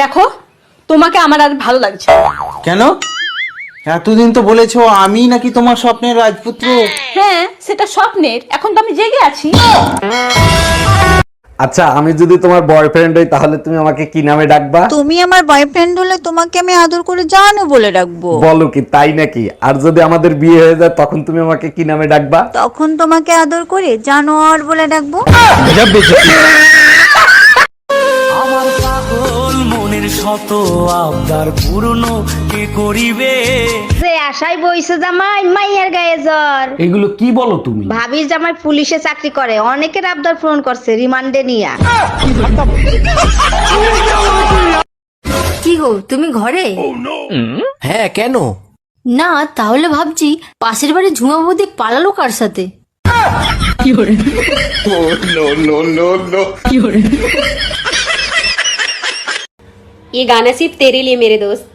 দেখো তোমাকে আমার আর ভালো লাগছে না। কেন? এতদিন তো বলেছ আমি নাকি তোমার স্বপ্নের রাজপুত্র। হ্যাঁ সেটা স্বপ্নের। এখন তো আমি জেগে আছি। আচ্ছা আমি যদি তোমার বয়ফ্রেন্ড হই তাহলে তুমি আমাকে কি নামে ডাকবা? তুমি আমার বয়ফ্রেন্ড হলে তোমাকে আমি আদর করে জানো বলে ডাকবো। বলো কি তাই নাকি? আর যদি আমাদের বিয়ে হয়ে যায় তখন তুমি আমাকে কি নামে ডাকবা? তখন তোমাকে আদর করে জানোয়ার বলে ডাকবো। আবদার পূর্ণ কে করিবে? যে আশায় বইছে জামাই মাইয়ার গায়ে জ্বর। এগুলো কি বলো তুমি? ভাবির জামাই পুলিশে চাকরি করে অনেকের আবদার পূরণ করছে রিমান্ডে নিয়া। কি গো তুমি ঘরে? হ্যাঁ কেন? না তাহলে ভাবছি পাশের বাড়ি ঝুমা বৌদি পালালো কার সাথে? ये गाना सिर्फ तेरे लिए मेरे दोस्त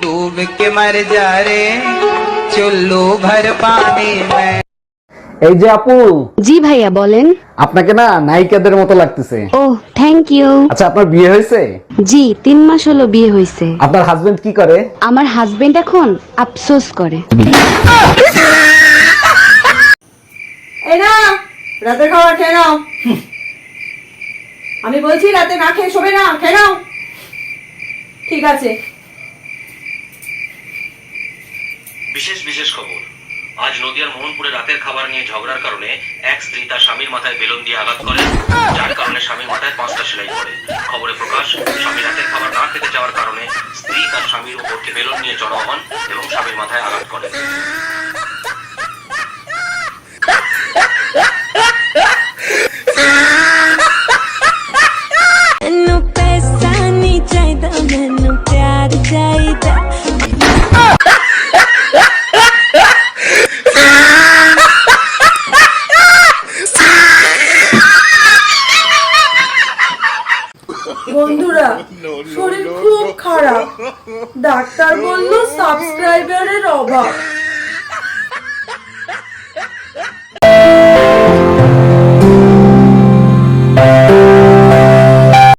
डूब के मर जा रे चुल्लू भर पानी में এই যে আপু জি ভাইয়া বলেন আপনাকে না নায়িকাদের মতো লাগতেছে ও থ্যাংক ইউ আচ্ছা আপনার বিয়ে হয়েছে জি তিন মাস হলো বিয়ে হয়েছে আপনার হাজবেন্ড কি করে আমার হাজবেন্ড এখন আফসোস করে এই না রাতে খাওয়া খেয়ে নাও আমি বলছি রাতে না খেয়ে শোবে না খেয়ে নাও ঠিক আছে। বিশেষ বিশেষ খবর। আজ নদিয়ার মোহনপুরে রাতের খাবার নিয়ে ঝগড়ার কারণে এক স্ত্রী তার স্বামীর মাথায় বেলুন দিয়ে আঘাত করে, যার কারণে স্বামীর মাথায় পাঁচটা সেলাই করে। খবরে প্রকাশ স্বামী রাতের খাবার না খেতে যাওয়ার কারণে স্ত্রী তার স্বামীর উপরকে বেলুন নিয়ে জড়ো হন এবং স্বামীর মাথায় আঘাত করে বন্ধুরা শরীর খুব খারাপ। ডাক্তার বলল সাবস্ক্রাইবারের অভাব।